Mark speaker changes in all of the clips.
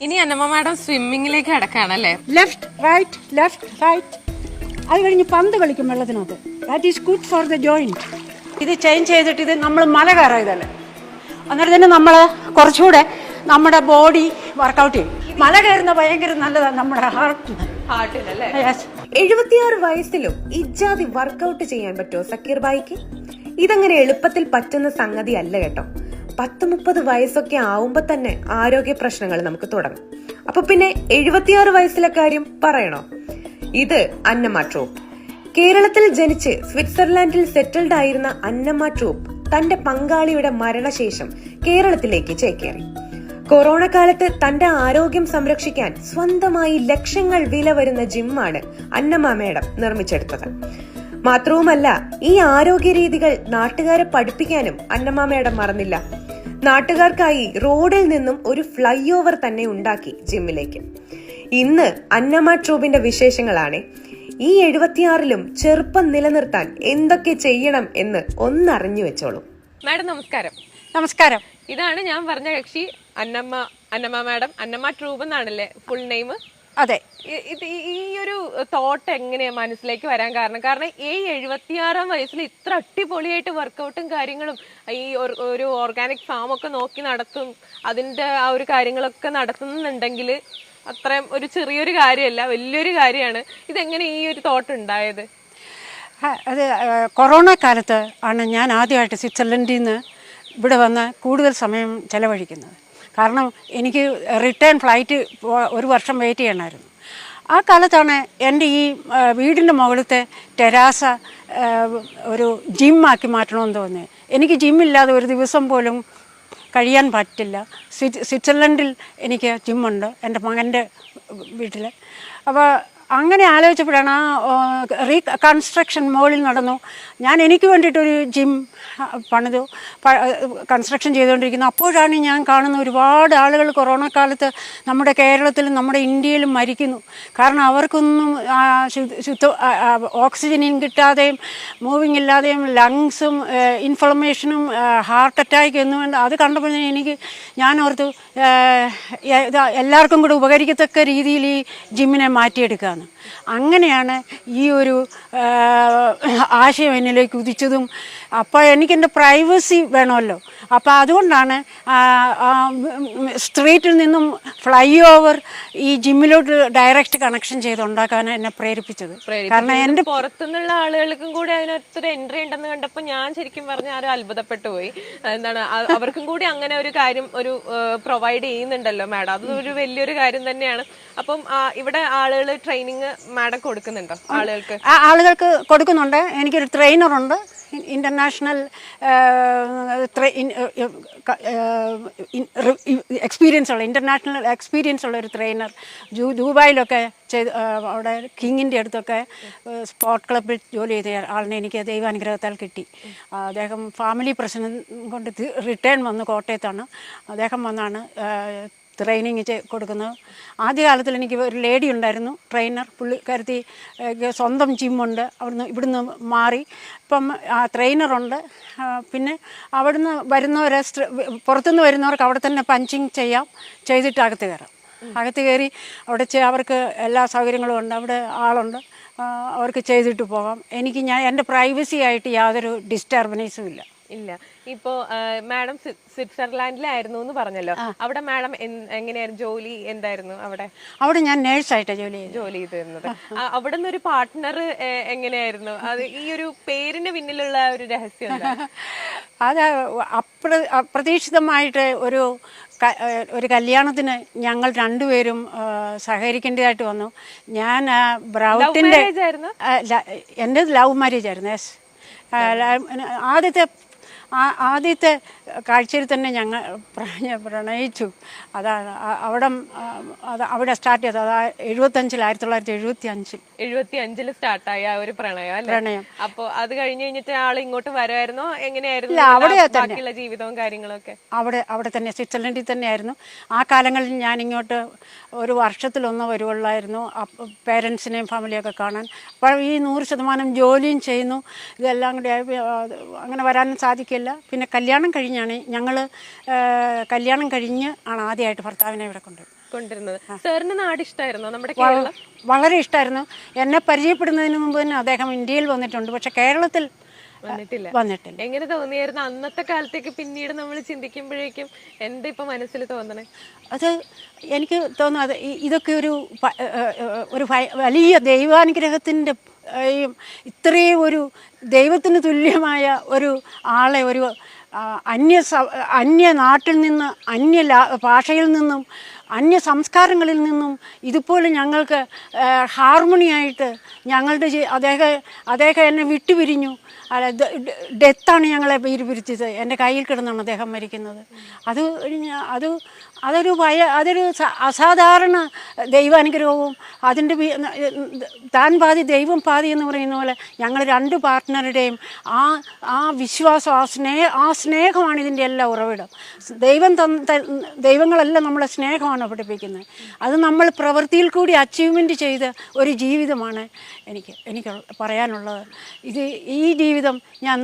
Speaker 1: ഇനി അന്നമ്മ മാഡം സ്വിമ്മിങ്ങിലേക്ക് കിടക്കാണല്ലേ?
Speaker 2: ലെഫ്റ്റ് റൈറ്റ് ലെഫ്റ്റ് റൈറ്റ് അത് കഴിഞ്ഞ് പന്ത് കളിക്കും വെള്ളത്തിനകത്ത്. That is good for the joint ഇത് ചേഞ്ച് ചെയ്തിട്ട് ഇത് നമ്മൾ മല കയറാം ഇതല്ലേ അന്നേരം തന്നെ നമ്മൾ കുറച്ചുകൂടെ നമ്മുടെ ബോഡി വർക്കൗട്ട് ചെയ്യും. മല കയറുന്ന ഭയങ്കര നല്ലതാണ് നമ്മുടെ ഹാർട്ട്
Speaker 3: എഴുപത്തിയാറ് വയസ്സിലും ഇജാതി വർക്കൗട്ട് ചെയ്യാൻ പറ്റുമോ സക്കീർ ബായിക്ക് ഇതങ്ങനെ എളുപ്പത്തിൽ പറ്റുന്ന സംഗതി അല്ല കേട്ടോ. പത്ത് മുപ്പത് വയസ്സൊക്കെ ആവുമ്പോ തന്നെ ആരോഗ്യ പ്രശ്നങ്ങൾ നമുക്ക് തുടങ്ങും. അപ്പൊ പിന്നെ എഴുപത്തിയാറ് വയസ്സിലെ കാര്യം പറയണോ? ഇത് അന്നമ്മ ട്രൂപ്പ്. കേരളത്തിൽ ജനിച്ച് സ്വിറ്റ്സർലാൻഡിൽ സെറ്റിൽഡ് ആയിരുന്ന അന്നമ്മ ട്രൂപ്പ് തന്റെ പങ്കാളിയുടെ മരണശേഷം കേരളത്തിലേക്ക് ചേക്കേറി. കൊറോണ കാലത്ത് തന്റെ ആരോഗ്യം സംരക്ഷിക്കാൻ സ്വന്തമായി ലക്ഷങ്ങൾ വില വരുന്ന ജിമ്മാണ് അന്നമ്മ മേഡം നിർമ്മിച്ചെടുത്തത്. മാത്രവുമല്ല ഈ ആരോഗ്യ രീതികൾ നാട്ടുകാരെ പഠിപ്പിക്കാനും അന്നമ്മ മേഡം മറന്നില്ല. നാട്ടുകാർക്കായി റോഡിൽ നിന്നും ഒരു ഫ്ലൈ ഓവർ തന്നെ ഉണ്ടാക്കി ജിമ്മിലേക്ക്. ഇന്ന് അന്നമ്മ ട്രൂബിന്റെ വിശേഷങ്ങളാണ്. ഈ എഴുപത്തിയാറിലും ചെറുപ്പം നിലനിർത്താൻ എന്തൊക്കെ ചെയ്യണം എന്ന് ഒന്നറിഞ്ഞു വെച്ചോളൂ.
Speaker 1: മാഡം നമസ്കാരം.
Speaker 2: നമസ്കാരം.
Speaker 1: ഇതാണ് ഞാൻ പറഞ്ഞ കക്ഷി അന്നമ്മ അന്നമ്മ മാഡം അന്നമ്മ ട്രൂബ് എന്നാണല്ലേ ഫുൾ നെയിം
Speaker 2: അതെ.
Speaker 1: ഇത് ഈ- ഒരു തോട്ട് എങ്ങനെയാ മനസ്സിലേക്ക് വരാൻ കാരണം? കാരണം ഈ എഴുപത്തിയാറാം വയസ്സിൽ ഇത്ര അടിപൊളിയായിട്ട് വർക്കൗട്ടും കാര്യങ്ങളും ഈ ഒരു- ഓർഗാനിക് ഫാം ഒക്കെ നോക്കി നടത്തും അതിന്റെ ആ ഒരു കാര്യങ്ങളൊക്കെ നടത്തുന്നുണ്ടെങ്കിൽ അത്രയും ഒരു ചെറിയൊരു കാര്യമല്ല വലിയൊരു കാര്യമാണ്. ഇതെങ്ങനെ ഈ ഒരു തോട്ട് ഉണ്ടായത്?
Speaker 2: അത് കൊറോണ കാലത്ത് ആണ് ഞാൻ ആദ്യമായിട്ട് സ്വിറ്റ്സർലൻഡിൽ നിന്ന് ഇവിടെ വന്ന് കൂടുതൽ സമയം ചെലവഴിക്കുന്നത്. കാരണം എനിക്ക് റിട്ടേൺ ഫ്ലൈറ്റ് ഒരു വർഷം വെയിറ്റ് ചെയ്യണമായിരുന്നു. ആ കാലത്താണ് എന്റെ ഈ വീടിന്റെ മുകളിലത്തെ ടെരാസ ഒരു ജിമ്മാക്കി മാറ്റണമെന്ന് തോന്നിയത് എനിക്ക് ജിമ്മില്ലാതെ ഒരു ദിവസം പോലും കഴിയാൻ പറ്റില്ല. സ്വിറ്റ് സ്വിറ്റ്സർലൻഡിൽ എനിക്ക് ജിമ്മുണ്ട് എന്റെ മകന്റെ വീട്ടിൽ അപ്പോൾ അങ്ങനെ ആലോചിച്ചപ്പോഴാണ് ആ റീ കൺസ്ട്രക്ഷൻ മുകളിൽ നടന്നു. ഞാൻ എനിക്ക് വേണ്ടിയിട്ടൊരു ജിം പണിതു. കൺസ്ട്രക്ഷൻ ചെയ്തുകൊണ്ടിരിക്കുന്നു. അപ്പോഴാണ് ഞാൻ കാണുന്ന ഒരുപാട് ആളുകൾ കൊറോണ കാലത്ത് നമ്മുടെ കേരളത്തിലും നമ്മുടെ ഇന്ത്യയിലും മരിക്കുന്നു. കാരണം അവർക്കൊന്നും ശുദ്ധ- ഓക്സിജനും കിട്ടാതെയും മൂവിങ് ഇല്ലാതെയും ലങ്സും ഇൻഫ്ലമേഷനും ഹാർട്ട് അറ്റാക്ക് എന്നും അത് കണ്ടപ്പോൾ എനിക്ക് ഞാൻ ഓർത്തു എല്ലാവർക്കും കൂടെ ഉപകരിക്കത്തക്ക രീതിയിൽ ഈ ജിമ്മിനെ മാറ്റിയെടുക്കുകയാണ് അങ്ങനെയാണ് ഈ ഒരു ആശയം എന്നിലേക്ക് ഉദിച്ചതും. അപ്പോൾ എനിക്കെന്റെ പ്രൈവസി വേണമല്ലോ. അപ്പോൾ അതുകൊണ്ടാണ് സ്ട്രീറ്റിൽ നിന്നും ഫ്ലൈ ഓവർ ഈ ജിമ്മിലോട്ട് ഡയറക്റ്റ് കണക്ഷൻ ചെയ്ത് ഉണ്ടാക്കാൻ എന്നെ പ്രേരിപ്പിച്ചത്. കാരണം എന്റെ
Speaker 1: പുറത്തുനിന്നുള്ള ആളുകൾക്കും കൂടി അതിനകത്തൊരു എൻട്രി ഉണ്ടെന്ന് കണ്ടപ്പോൾ ഞാൻ ശരിക്കും പറഞ്ഞ ആരും അത്ഭുതപ്പെട്ടു പോയി. എന്താണ് അവർക്കും കൂടി അങ്ങനെ ഒരു കാര്യം ഒരു പ്രൊവൈഡ് ചെയ്യുന്നുണ്ടല്ലോ മാഡം. അത് ഒരു വലിയൊരു കാര്യം തന്നെയാണ്. അപ്പം ഇവിടെ ആളുകൾ ട്രെയിനിങ് മാഡം കൊടുക്കുന്നുണ്ടോ ആളുകൾക്ക്?
Speaker 2: ആളുകൾക്ക് കൊടുക്കുന്നുണ്ട്. എനിക്കൊരു ട്രെയിനറുണ്ട് ഇന്റർനാഷണൽ എക്സ്പീരിയൻസ് ഉള്ള ഇന്റർനാഷണൽ എക്സ്പീരിയൻസ് ഉള്ള ഒരു ട്രെയിനർ ജൂ ദുബായിലൊക്കെ ചെയ്ത് അവിടെ കിങ്ങിന്റെ അടുത്തൊക്കെ സ്പോർട്ട് ക്ലബിൽ ജോലി ചെയ്ത ആളിനെ എനിക്ക് ദൈവാനുഗ്രഹത്താൽ കിട്ടി. അദ്ദേഹം ഫാമിലി പ്രശ്നം കൊണ്ട് റിട്ടേൺ വന്ന് കോട്ടയത്താണ്. അദ്ദേഹം വന്നാണ് ട്രെയിനിങ് കൊടുക്കുന്നത് ആദ്യ കാലത്തിൽ എനിക്ക് ഒരു ലേഡി ഉണ്ടായിരുന്നു ട്രെയിനർ പുള്ളിക്കാരത്തി സ്വന്തം ജിമ്മുണ്ട് അവിടുന്ന് ഇവിടുന്ന് മാറി. ഇപ്പം ട്രെയിനറുണ്ട് പിന്നെ അവിടുന്ന് വരുന്നവരെ പുറത്തുനിന്ന് വരുന്നവർക്ക് അവിടെ തന്നെ പഞ്ചിങ് ചെയ്യാം ചെയ്തിട്ട് അകത്ത് കയറാം. അകത്ത് കയറി അവിടെ അവർക്ക് എല്ലാ സൗകര്യങ്ങളും ഉണ്ട് അവിടെ ആളുണ്ട് അവർക്ക് ചെയ്തിട്ട് പോകാം. എനിക്ക് ഞാൻ എന്റെ പ്രൈവസി ആയിട്ട് യാതൊരു ഡിസ്റ്റർബൻസും ഇല്ല.
Speaker 1: ഇല്ല. ഇപ്പോ മാഡം സ്വിറ്റ്സർലാൻഡിലായിരുന്നു എന്ന് പറഞ്ഞല്ലോ. അവിടെ മാഡം എങ്ങനെയായിരുന്നു? ജോലി എന്തായിരുന്നു അവിടെ?
Speaker 2: അവിടെ ഞാൻ നേഴ്സായിട്ടാണ് ജോലി
Speaker 1: ജോലി ചെയ്തിരുന്നത്. അവിടെ നിന്ന് ഒരു പാർട്ട്ണർ എങ്ങനെയായിരുന്നു? അത് ഈ ഒരു പേരിന് പിന്നിലുള്ള ഒരു രഹസ്യം?
Speaker 2: അത് അപ്ര അപ്രതീക്ഷിതമായിട്ട് ഒരു ഒരു കല്യാണത്തിന് ഞങ്ങൾ രണ്ടുപേരും സഹകരിക്കേണ്ടതായിട്ട് വന്നു. ഞാൻ
Speaker 1: ബ്രൗട്ടിന്റെ ബ്രൗട്ടിന്റെ
Speaker 2: എന്റെ ലവ് മാരേജ് ആയിരുന്നു യെസ്. ആദ്യത്തെ ആദ്യത്തെ കാഴ്ചയിൽ തന്നെ ഞങ്ങൾ പ്രണയ പ്രണയിച്ചു. അതാണ് അവിടം അവിടെ അത് അവിടെ സ്റ്റാർട്ട് ചെയ്തത്. അത് എഴുപത്തഞ്ചിൽ ആയിരത്തി തൊള്ളായിരത്തി എഴുപത്തി അഞ്ചിൽ
Speaker 1: എഴുപത്തി അഞ്ചിൽ സ്റ്റാർട്ടായ ആ ഒരു പ്രണയം
Speaker 2: പ്രണയം.
Speaker 1: അപ്പൊ അത് കഴിഞ്ഞ് കഴിഞ്ഞിട്ട് ആൾ ഇങ്ങോട്ട് വരുമായിരുന്നോ എങ്ങനെയായിരുന്നു
Speaker 2: അവിടെ.
Speaker 1: ബാക്കിയുള്ള ജീവിതവും കാര്യങ്ങളൊക്കെ?
Speaker 2: അവിടെ അവിടെ തന്നെ സ്വിറ്റ്സർലൻഡിൽ തന്നെയായിരുന്നു ആ കാലങ്ങളിൽ ഞാൻ ഇങ്ങോട്ട് ഒരു വർഷത്തിലൊന്ന് വരുവുള്ളായിരുന്നു. പേരൻസിനെയും ഫാമിലിയൊക്കെ കാണാൻ. അപ്പോൾ ഈ നൂറ് ശതമാനം ജോലിയും ചെയ്യുന്നു. ഇതെല്ലാം കൂടി അങ്ങനെ വരാനും സാധിക്കില്ല പിന്നെ കല്യാണം കഴിഞ്ഞാണ് ഞങ്ങൾ കല്യാണം കഴിഞ്ഞ് ആണ് ആദ്യമായിട്ട് ഭർത്താവിനെ ഇവിടെ കൊണ്ടുവരുന്നത്.
Speaker 1: കൊണ്ടിരുന്നത് സാറിന് നാട് ഇഷ്ടമായിരുന്നോ നമ്മുടെ കേരളം?
Speaker 2: വളരെ ഇഷ്ടമായിരുന്നു എന്നെ പരിചയപ്പെടുന്നതിന് മുമ്പ് തന്നെ അദ്ദേഹം ഇന്ത്യയിൽ വന്നിട്ടുണ്ട്. പക്ഷെ കേരളത്തിൽ
Speaker 1: വന്നിട്ടില്ല.
Speaker 2: വന്നിട്ടില്ല.
Speaker 1: എങ്ങനെ തോന്നിയായിരുന്നു അന്നത്തെ കാലത്തേക്ക് പിന്നീട് നമ്മൾ ചിന്തിക്കുമ്പോഴേക്കും എന്താ ഇപ്പൊ മനസ്സിൽ തോന്നണേ?
Speaker 2: അത് എനിക്ക് തോന്നുന്നത് ഇതൊക്കെ ഒരു ഒരു വലിയ ദൈവാനുഗ്രഹത്തിന്റെ ഇത്രയും ഒരു ദൈവത്തിന് തുല്യമായ ഒരു ആളെ ഒരു അന്യ അന്യ നാട്ടിൽ നിന്ന് അന്യ ഭാഷയിൽ നിന്നും അന്യ സംസ്കാരങ്ങളിൽ നിന്നും ഇതുപോലെ ഞങ്ങൾക്ക് ഹാർമണിയായിട്ട് ഞങ്ങളുടെ അദ്ദേഹം അദ്ദേഹം എന്നെ വിട്ടുപിരിഞ്ഞു. അല്ല ഡെത്താണ് ഞങ്ങളെ പിരിപിരിച്ചത് എന്റെ കയ്യിൽ കിടന്നാണ് അദ്ദേഹം മരിക്കുന്നത്. അത് അത് അതൊരു ഭയ അതൊരു അസാധാരണ ദൈവാനുഗ്രഹവും അതിന്റെ താൻ പാതി ദൈവം പാതി എന്ന് പറയുന്ന പോലെ ഞങ്ങൾ രണ്ട് പാർട്ട്ണറുടെയും ആ ആ വിശ്വാസം ആ സ്നേഹ ആ സ്നേഹമാണ് ഇതിന്റെ എല്ലാം ഉറവിടം. ദൈവം തന്ന ദൈവങ്ങളെല്ലാം നമ്മളെ സ്നേഹമാണ് പഠിപ്പിക്കുന്നത്. അത് നമ്മൾ പ്രവൃത്തിയിൽ കൂടി അച്ചീവ്മെന്റ് ചെയ്ത ഒരു ജീവിതമാണ് എനിക്ക് എനിക്ക് പറയാനുള്ളത്. ഇത് ഈ ജീവിതം ഞാൻ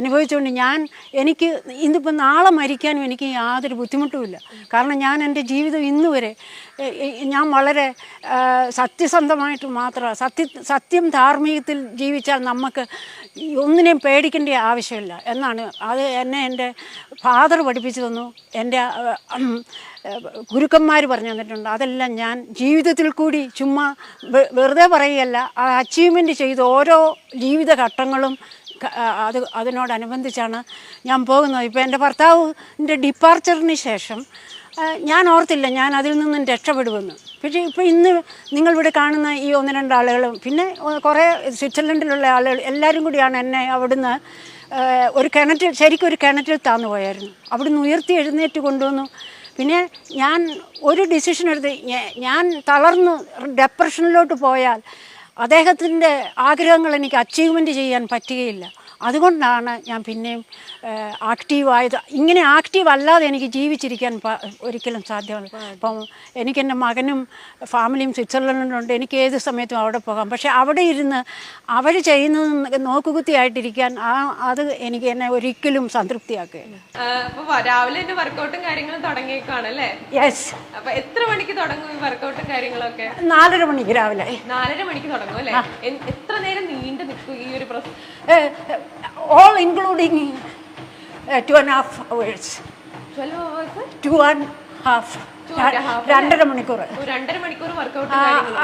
Speaker 2: അനുഭവിച്ചുകൊണ്ട് ഞാൻ എനിക്ക് ഇന്നിപ്പോൾ നാളെ മരിക്കാനും എനിക്ക് യാതൊരു ബുദ്ധിമുട്ടുമില്ല കാരണം ഞാൻ എന്റെ ജീവിതം ഇന്ന് വരെ ഞാൻ വളരെ സത്യസന്ധമായിട്ട് മാത്രം സത്യ സത്യം ധാർമ്മികത്തിൽ ജീവിച്ചാൽ നമുക്ക് ഒന്നിനെയും പേടിക്കേണ്ട ആവശ്യമില്ല എന്നാണ്. അത് എന്നെ എന്റെ ഫാദർ പഠിപ്പിച്ചു തന്നു. എന്റെ ഗുരുക്കന്മാർ പറഞ്ഞു തന്നിട്ടുണ്ട്. അതെല്ലാം ഞാൻ ജീവിതത്തിൽ കൂടി ചുമ്മാ വെറുതെ പറയുകയല്ല. ആ അച്ചീവ്മെന്റ് ചെയ്ത ഓരോ ജീവിതഘട്ടങ്ങളും ക- ആ, അത് അതിനോടനുബന്ധിച്ചാണ് ഞാൻ പോകുന്നത്. ഇപ്പോൾ എന്റെ ഭർത്താവിന്റെ ഡിപ്പാർച്ചറിന് ശേഷം ഞാൻ ഓർത്തില്ല ഞാൻ അതിൽ നിന്നും രക്ഷപ്പെടുമെന്ന്. പക്ഷേ ഇപ്പോൾ ഇന്ന് നിങ്ങളിവിടെ കാണുന്ന ഈ ഒന്ന് രണ്ട് ആളുകളും പിന്നെ കുറേ സ്വിറ്റ്സർലൻഡിലുള്ള ആളുകൾ എല്ലാവരും കൂടിയാണ് എന്നെ അവിടുന്ന് ഒരു കിണറ്റിൽ ശരിക്കും ഒരു കിണറ്റിൽ താന്നു പോയായിരുന്നു. അവിടുന്ന് ഉയർത്തി എഴുന്നേറ്റ് കൊണ്ടുവന്നു. പിന്നെ ഞാൻ ഒരു ഡിസിഷൻ എടുത്ത് ഞാൻ തളർന്നു. ഡെപ്രഷനിലോട്ട് പോയാൽ അദ്ദേഹത്തിന്റെ ആഗ്രഹങ്ങൾ എനിക്ക് അച്ചീവ്മെന്റ് ചെയ്യാൻ പറ്റുകയില്ല. അതുകൊണ്ടാണ് ഞാൻ പിന്നെയും ആക്റ്റീവായത്. ഇങ്ങനെ ആക്റ്റീവ് അല്ലാതെ എനിക്ക് ജീവിച്ചിരിക്കാൻ ഒരിക്കലും സാധ്യമല്ല. അപ്പം എനിക്കെന്റെ മകനും ഫാമിലിയും സ്വിറ്റ്സർലൻഡിലുണ്ട്. എനിക്ക് ഏത് സമയത്തും അവിടെ പോകാം. പക്ഷേ അവിടെ ഇരുന്ന് അവർ ചെയ്യുന്നത് നോക്കുകുത്തിയായിട്ടിരിക്കാൻ ആ അത് എനിക്ക് എന്നെ ഒരിക്കലും സംതൃപ്തിയാക്കുകയില്ല.
Speaker 1: രാവിലെ തന്നെ വർക്കൗട്ടും കാര്യങ്ങളും തുടങ്ങിയേക്കാണ് അല്ലേ?
Speaker 2: യെസ്
Speaker 1: അപ്പൊ എത്ര മണിക്ക് തുടങ്ങും ഈ വർക്കൗട്ടും കാര്യങ്ങളൊക്കെ?
Speaker 2: നാലര മണിക്ക് രാവിലെ.
Speaker 1: നാലര മണിക്ക് തുടങ്ങും അല്ലേ? എത്ര നേരം നീണ്ടു നിൽക്കും ഈ ഒരു process
Speaker 2: all including including uh,
Speaker 1: two and
Speaker 2: a half hours.
Speaker 1: Two and a half,
Speaker 2: രണ്ടര മണിക്കൂർ.
Speaker 1: രണ്ടര മണിക്കൂർ വർക്കൗട്ട്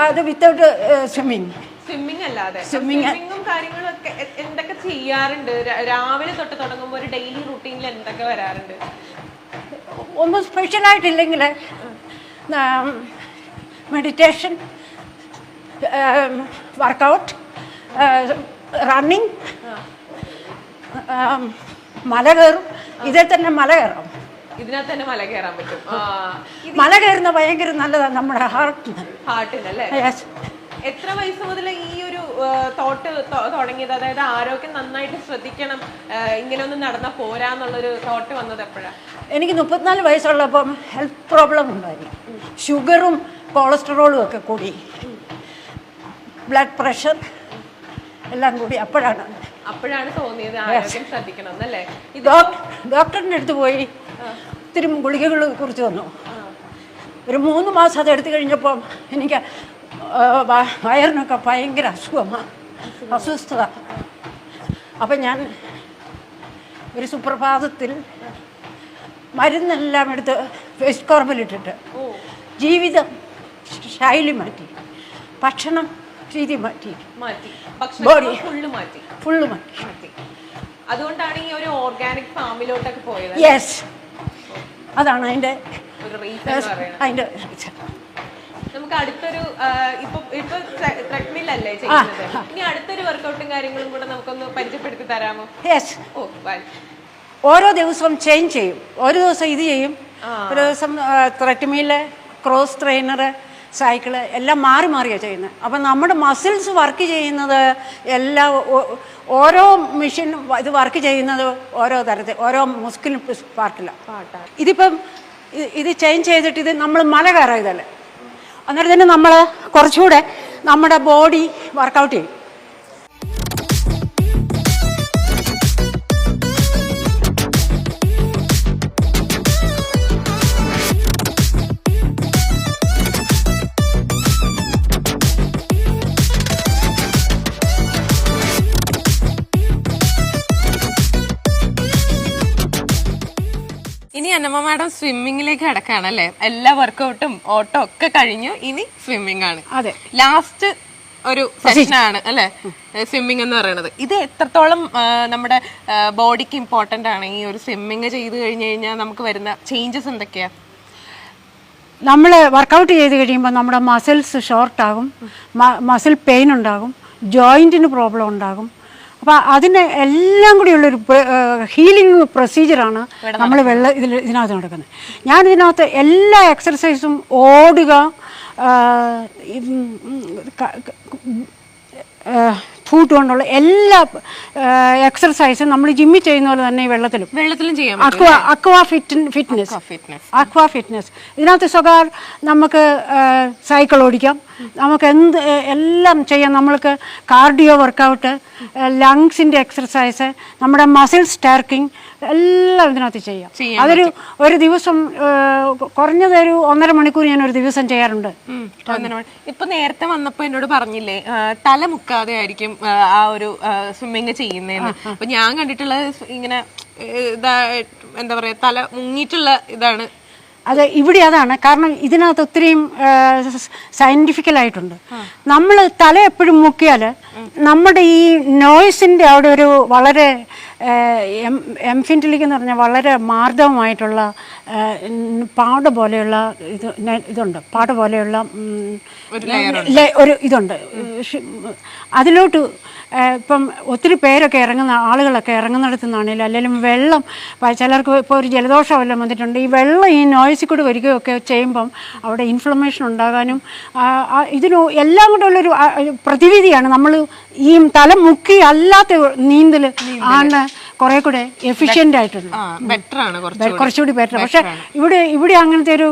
Speaker 2: അത് വിത്തൗട്ട് സ്വിമ്മിങ്
Speaker 1: സ്വിമ്മിങ് അല്ലാതെ. സ്വിമ്മിങ്ങും കാര്യങ്ങളും ഒക്കെ എന്തൊക്കെ ചെയ്യാറുണ്ട്? രാവിലെ തൊട്ട് തുടങ്ങുമ്പോൾ ഒരു ഡെയിലി റൂട്ടീനിൽ എന്തൊക്കെ വരാറുണ്ട്?
Speaker 2: ഒന്നും സ്പെഷ്യലായിട്ടില്ലെങ്കിൽ മെഡിറ്റേഷൻ വർക്കൗട്ട് റണ്ണിങ് മല കയറും. ഇതിൽ തന്നെ മല കയറാം.
Speaker 1: ഇതിനകത്ത് തന്നെ മല കയറാൻ പറ്റും.
Speaker 2: മല കയറുന്ന ഭയങ്കര നല്ലതാണ് നമ്മുടെ ഹാർട്ടിന്
Speaker 1: ഹാർട്ടിന് അല്ലേ? എത്ര വയസ്സ് മുതൽ ഈ ഒരു തോട്ട് തുടങ്ങിയത്? അതായത് ആരോഗ്യം നന്നായിട്ട് ശ്രദ്ധിക്കണം ഇങ്ങനെ ഇങ്ങനെയൊന്നും നടന്ന പോരാന്നുള്ളൊരു തോട്ട് വന്നത് എപ്പോഴാണ്
Speaker 2: എനിക്ക് മുപ്പത്തിനാല് വയസ്സുള്ളപ്പം ഹെൽത്ത് പ്രോബ്ലം ഉണ്ടായിരുന്നു ഷുഗറും കൊളസ്ട്രോളും ഒക്കെ കൂടി. ബ്ലഡ് പ്രഷർ എല്ലാം കൂടി അപ്പോഴാണ്.
Speaker 1: അപ്പോഴാണ് തോന്നിയത് ആരോഗ്യം ശ്രദ്ധിക്കണം എന്നല്ലേ
Speaker 2: ഡോക്ടറിന്റെ അടുത്ത് പോയി ഒത്തിരി ഗുളികകൾ കുറിച്ച് തന്നു. ഒരു മൂന്ന് മാസം അത് എടുത്തു കഴിഞ്ഞപ്പോൾ എനിക്ക് വയറിനൊക്കെ ഭയങ്കര അസുഖമാണ് അസ്വസ്ഥത. അപ്പം ഞാൻ ഒരു സുപ്രഭാതത്തിൽ മരുന്നെല്ലാം എടുത്ത് വേസ്റ്റ് കോർബിലിട്ടിട്ട് ജീവിതം ശൈലി മാറ്റി. ഭക്ഷണം രീതി മാറ്റി.
Speaker 1: മാറ്റി. ഭക്ഷണം ഫുള്ള് മാറ്റി.
Speaker 2: ഫുള്ള് മാറ്റി.
Speaker 1: മാറ്റി. അതുകൊണ്ടാണ് ഈ ഒരു ഓർഗാനിക് ഫാമിലോട്ടൊക്കെ പോയത്.
Speaker 2: യെസ് അതാണ്
Speaker 1: അതിന്റെ
Speaker 2: അതിന്റെ
Speaker 1: നമുക്ക് അടുത്തൊരു ഇപ്പൊ ഇപ്പൊ അല്ലേ ചെയ്യുന്നത്? ഇനി അടുത്തൊരു വർക്കൗട്ടും കാര്യങ്ങളും കൂടെ നമുക്കൊന്ന് പരിചയപ്പെടുത്തി തരാമോ?
Speaker 2: യെസ്
Speaker 1: ഓ ബൈ
Speaker 2: ഓരോ ദിവസവും ചേഞ്ച് ചെയ്യും. ഒരു ദിവസം ഇത് ചെയ്യും. ഒരു ദിവസം ത്രെഡ്മിൽ ക്രോസ് ട്രെയിനർ സൈക്കിൾ എല്ലാം മാറി മാറിയാണ് ചെയ്യുന്നത്. അപ്പം നമ്മുടെ മസിൽസ് വർക്ക് ചെയ്യുന്നത് എല്ലാ ഓരോ മെഷീൻ ഇത് വർക്ക് ചെയ്യുന്നത് ഓരോ തരത്തിൽ ഓരോ മുസ്കിൽ പാർട്ടിലാണ് ഇതിപ്പം ഇത് ചേഞ്ച് ചെയ്തിട്ട് ഇത് നമ്മൾ മല കയറാതല്ലേ അന്നേരം തന്നെ നമ്മൾ കുറച്ചുകൂടെ നമ്മുടെ ബോഡി വർക്കൗട്ട് ചെയ്യും.
Speaker 1: അന്നമ്മ മാഡം സ്വിമ്മിങ്ങിലേക്ക് കിടക്കാണ് അല്ലെ എല്ലാ വർക്കൗട്ടും ഓട്ടോ ഒക്കെ കഴിഞ്ഞു. ഇനി സ്വിമ്മിംഗ് ആണ്.
Speaker 2: അതെ.
Speaker 1: ലാസ്റ്റ് ഒരു സെഷനാണ് അല്ലെ? സ്വിമ്മിംഗ് എന്ന് പറയുന്നത് ഇത് എത്രത്തോളം നമ്മുടെ ബോഡിക്ക് ഇമ്പോർട്ടന്റ് ആണ്? ഈ ഒരു സ്വിമ്മിങ് ചെയ്ത് കഴിഞ്ഞു കഴിഞ്ഞാൽ നമുക്ക് വരുന്ന ചേഞ്ചസ് എന്തൊക്കെയാ?
Speaker 2: നമ്മൾ വർക്കൗട്ട് ചെയ്ത് കഴിയുമ്പോൾ നമ്മുടെ മസിൽസ് ഷോർട്ടാകും മസിൽ പെയിൻ ഉണ്ടാകും. ജോയിന്റിന് പ്രോബ്ലം ഉണ്ടാകും. അപ്പോൾ അതിന് എല്ലാം കൂടി ഉള്ളൊരു ഹീലിംഗ് പ്രൊസീജിയറാണ് നമ്മൾ വെള്ള ഇതിൽ ഇതിനകത്ത് നടക്കുന്നത്. ഞാൻ ഇതിനകത്ത് എല്ലാ എക്സർസൈസും ഓടുക ഫൂട്ട് കൊണ്ടുള്ള എല്ലാ എക്സർസൈസും നമ്മൾ ജിമ്മിൽ ചെയ്യുന്ന പോലെ തന്നെ ഈ വെള്ളത്തിലും.
Speaker 1: വെള്ളത്തിലും ചെയ്യാം
Speaker 2: aqua aqua fit fitness aqua fitness ഇതിനകത്ത് സ്വകാർ നമുക്ക് സൈക്കിൾ ഓടിക്കാം. നമുക്ക് എന്ത് എല്ലാം ചെയ്യാം. നമ്മൾക്ക് കാർഡിയോ വർക്കൗട്ട് ലങ്സിന്റെ എക്സർസൈസ് നമ്മുടെ മസിൽ സ്റ്റാർക്കിങ് എല്ലാം ഇതിനകത്ത് ചെയ്യാം. അതൊരു ഒരു ദിവസം കുറഞ്ഞതൊരു കുറഞ്ഞത് ഒരു ഒന്നര മണിക്കൂർ ഞാൻ ഒരു ദിവസം ചെയ്യാറുണ്ട്.
Speaker 1: ഇപ്പൊ നേരത്തെ വന്നപ്പോ എന്നോട് പറഞ്ഞില്ലേ തല മുക്കാതെ ആയിരിക്കും ആ, ഒരു സ്വിമ്മിങ് ചെയ്യുന്നതെന്ന് അപ്പൊ ഞാൻ കണ്ടിട്ടുള്ള ഇങ്ങനെ ഇതാ എന്താ പറയാ തല മുങ്ങിയിട്ടുള്ള ഇതാണ്.
Speaker 2: അത് ഇവിടെ അതാണ്. കാരണം ഇതിനകത്ത് ഒത്തിരിയും സയന്റിഫിക്കലായിട്ടുണ്ട് നമ്മൾ തല എപ്പോഴും മുക്കിയാൽ നമ്മുടെ ഈ നോയ്സിന്റെ അവിടെ ഒരു വളരെ എംഫിന്റിലേക്ക് എന്ന് പറഞ്ഞാൽ വളരെ മാർദ്ദവമായിട്ടുള്ള പാട് പോലെയുള്ള ഇത് ഇതുണ്ട്. പാട പോലെയുള്ള ഒരു ഇതുണ്ട്. അതിലോട്ട് ഇപ്പം ഒത്തിരി പേരൊക്കെ ഇറങ്ങുന്ന ആളുകളൊക്കെ ഇറങ്ങുന്നിടത്തു നിന്നാണെങ്കിലും അല്ലെങ്കിൽ വെള്ളം ചിലർക്ക് ഇപ്പോൾ ഒരു ജലദോഷം വല്ലതും വന്നിട്ടുണ്ട്. ഈ വെള്ളം ഈ നോയ്സിൽ കൂടി വരികയൊക്കെ ചെയ്യുമ്പം അവിടെ ഇൻഫ്ലമേഷൻ ഉണ്ടാകാനും ഇതിന് എല്ലാം കൂടെ ഉള്ളൊരു ഒരു പ്രതിവിധിയാണ് നമ്മൾ ഈ തല മുക്കി അല്ലാത്ത നീന്തൽ ആണ് കുറെ കൂടെ
Speaker 1: എഫിഷ്യന്റ് ആയിട്ടുണ്ട്
Speaker 2: കുറച്ചുകൂടി. ബെറ്റർ പക്ഷെ ഇവിടെ ഇവിടെ അങ്ങനത്തെ ഒരു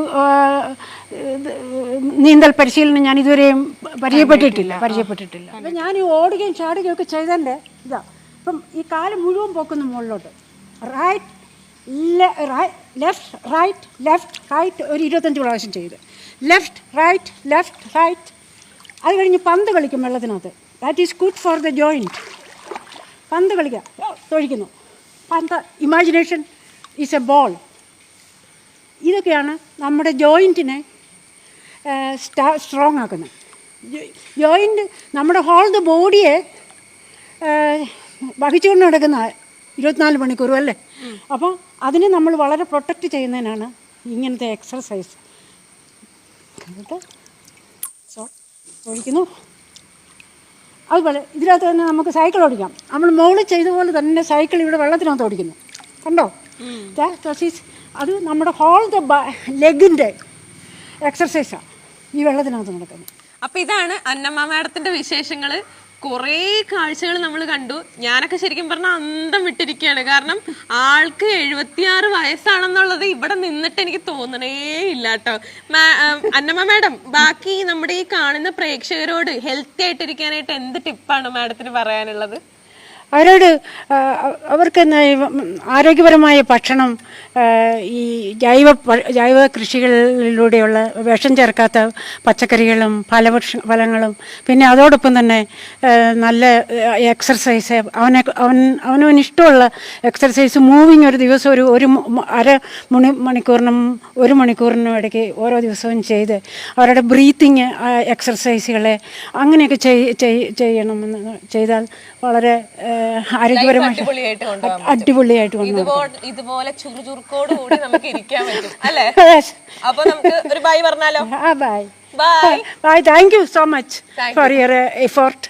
Speaker 2: നീന്തൽ പരിശീലനം ഞാൻ ഇതുവരെയും പരിചയപ്പെട്ടിട്ടില്ല പരിചയപ്പെട്ടിട്ടില്ല. അപ്പം ഞാൻ ഈ ഓടുകയും ചാടുകയും ഒക്കെ ചെയ്തതിന്റെ ഇതാ. ഇപ്പം ഈ കാൽ മുഴുവൻ പോക്കുന്നു മുകളിലോട്ട്. Right left right left right ഒരു ഇരുപത്തഞ്ച് പ്രാവശ്യം ചെയ്ത്. ലെഫ്റ്റ് റൈറ്റ് ലെഫ്റ്റ് റൈറ്റ് അത് കഴിഞ്ഞ് പന്ത് കളിക്കും വെള്ളത്തിനകത്ത്. That is good for the joint പന്ത് കളിക്കുക തൊഴിക്കുന്നു. പന്ത് ഇമാജിനേഷൻ ഈസ് എ ബോൾ ഇതൊക്കെയാണ് നമ്മുടെ ജോയിന്റിനെ സ്റ്റാ സ്ട്രോങ് ആക്കുന്നത്. ജോയിന്റ് നമ്മുടെ ഹോൾ ദ ബോഡിയെ വഹിച്ചുകൊണ്ട് നടക്കുന്ന ഇരുപത്തിനാല് മണിക്കൂറും അല്ലേ? അപ്പോൾ അതിനെ നമ്മൾ വളരെ പ്രൊട്ടക്റ്റ് ചെയ്യുന്നതിനാണ് ഇങ്ങനത്തെ എക്സർസൈസ് എന്നിട്ട് സോ ഒഴിക്കുന്നു അതുപോലെ ഇതിനകത്ത് തന്നെ നമുക്ക് സൈക്കിൾ ഓടിക്കാം. നമ്മൾ മുകളിൽ ചെയ്ത പോലെ തന്നെ സൈക്കിൾ ഇവിടെ വെള്ളത്തിനകത്ത് ഓടിക്കുന്നു. കണ്ടോ? ഈസ് അത് നമ്മുടെ ഹോൾ ദ ലെഗിന്റെ എക്സർസൈസാണ് ഈ വെള്ളത്തിനകത്ത് നടക്കുന്നത്.
Speaker 1: അപ്പൊ ഇതാണ് അന്നമ്മ മാഡത്തിന്റെ വിശേഷങ്ങൾ. കുറേ കാഴ്ചകൾ നമ്മൾ കണ്ടു. ഞാനൊക്കെ ശരിക്കും പറഞ്ഞാൽ അന്തം വിട്ടിരിക്കുകയാണ് കാരണം ആൾക്ക് എഴുപത്തിയാറ് വയസ്സാണെന്നുള്ളത് ഇവിടെ നിന്നിട്ട് എനിക്ക് തോന്നണേ ഇല്ല കേട്ടോ അന്നമ്മ മാഡം ബാക്കി നമ്മുടെ ഈ കാണുന്ന പ്രേക്ഷകരോട് ഹെൽത്തി ആയിട്ടിരിക്കാനായിട്ട് എന്ത് ടിപ്പാണ് മാഡത്തിന് പറയാനുള്ളത്?
Speaker 2: അവരോട് അവർക്ക് ആരോഗ്യപരമായ ഭക്ഷണം ഈ ജൈവ ജൈവ കൃഷികളിലൂടെയുള്ള വിഷം ചേർക്കാത്ത പച്ചക്കറികളും ഫലവൃക്ഷ ഫലങ്ങളും പിന്നെ അതോടൊപ്പം തന്നെ നല്ല എക്സർസൈസ് അവനെ അവൻ അവനവന് ഇഷ്ടമുള്ള എക്സർസൈസ് മൂവിങ് ഒരു ദിവസം ഒരു ഒരു അര മണി മണിക്കൂറിനും ഒരു മണിക്കൂറിനും ഇടയ്ക്ക് ഓരോ ദിവസവും ചെയ്ത് അവരുടെ ബ്രീത്തിങ് എക്സർസൈസുകളെ അങ്ങനെയൊക്കെ ചെയ്- ചെയ്- ചെയ്യണമെന്ന് ചെയ്താൽ വളരെ ആ, ആരോഗ്യപരമായി
Speaker 1: അടിപൊളിയായിട്ട് ഇതുപോലെ ചുറുചുറുക്കോട് കൂടി നമുക്ക് ഇരിക്കാൻ പറ്റും അല്ലേ? അപ്പൊ നമുക്ക് ഒരു ബൈ പറഞ്ഞാലോ?
Speaker 2: Bye
Speaker 1: bye
Speaker 2: bye thank you so much for your effort